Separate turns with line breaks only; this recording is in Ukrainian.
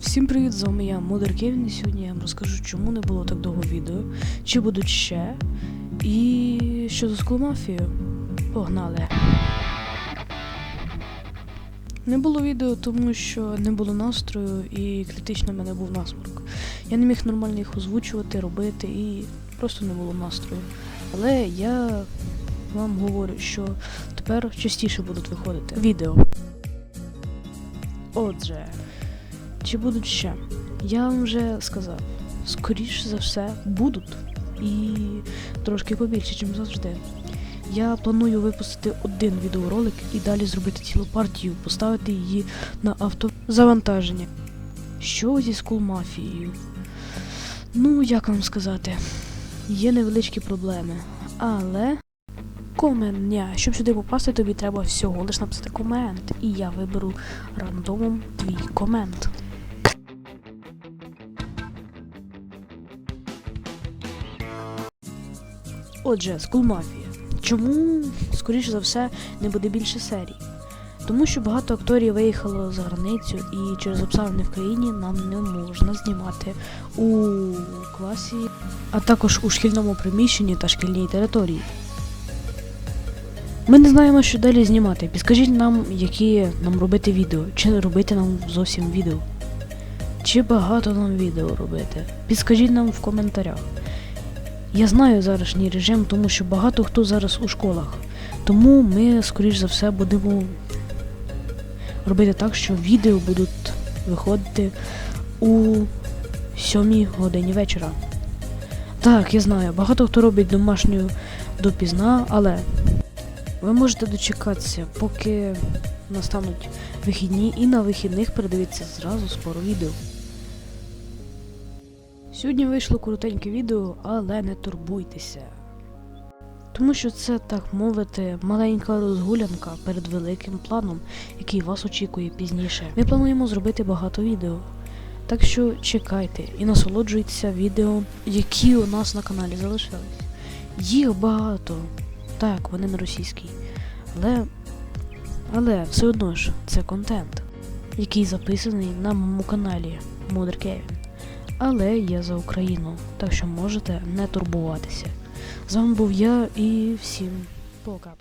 Всім привіт, з вами я, Мудер Кевін, і сьогодні я вам розкажу, чому не було так довго відео, чи будуть ще, і що за скулмафію. Погнали. Не було відео, тому що не було настрою і критично в мене був насморк. Я не міг нормально їх озвучувати, робити і просто не було настрою. Але я вам говорю, що тепер частіше будуть виходити відео. Отже, чи будуть ще? Я вам вже сказав, скоріш за все будуть. І трошки побільше, ніж завжди. Я планую випустити один відеоролик і далі зробити цілу партію, поставити її на автозавантаження. Що зі скулмафією? Ну, як вам сказати, є невеличкі проблеми. Але коментня, щоб сюди попасти, тобі треба всього лиш написати комент. І я виберу рандомом твій комент. Отже, скулмафія. Чому, скоріше за все, не буде більше серій? Тому що багато акторів виїхало за границю і через обставини в країні нам не можна знімати у класі, а також у шкільному приміщенні та шкільній території. Ми не знаємо, що далі знімати. Підскажіть нам, які нам робити відео, чи робити нам зовсім відео. Чи багато нам відео робити? Підскажіть нам в коментарях. Я знаю зарашній режим, тому що багато хто зараз у школах. Тому ми, скоріш за все, будемо робити так, що відео будуть виходити у 7 годині вечора. Так, я знаю, багато хто робить домашню допізна, але ви можете дочекатися, поки настануть вихідні, і на вихідних передивіться зразу скоро відео. Сьогодні вийшло коротеньке відео, але не турбуйтеся. Тому що це, так мовити, маленька розгулянка перед великим планом, який вас очікує пізніше. Ми плануємо зробити багато відео. Так що чекайте і насолоджуйтеся відео, які у нас на каналі залишились. Їх багато. Так, вони на російській. Але. Але все одно ж це контент, який записаний на моєму каналі Мудр Кевін. Але я за Україну, так що можете не турбуватися. З вами був я і всім пока.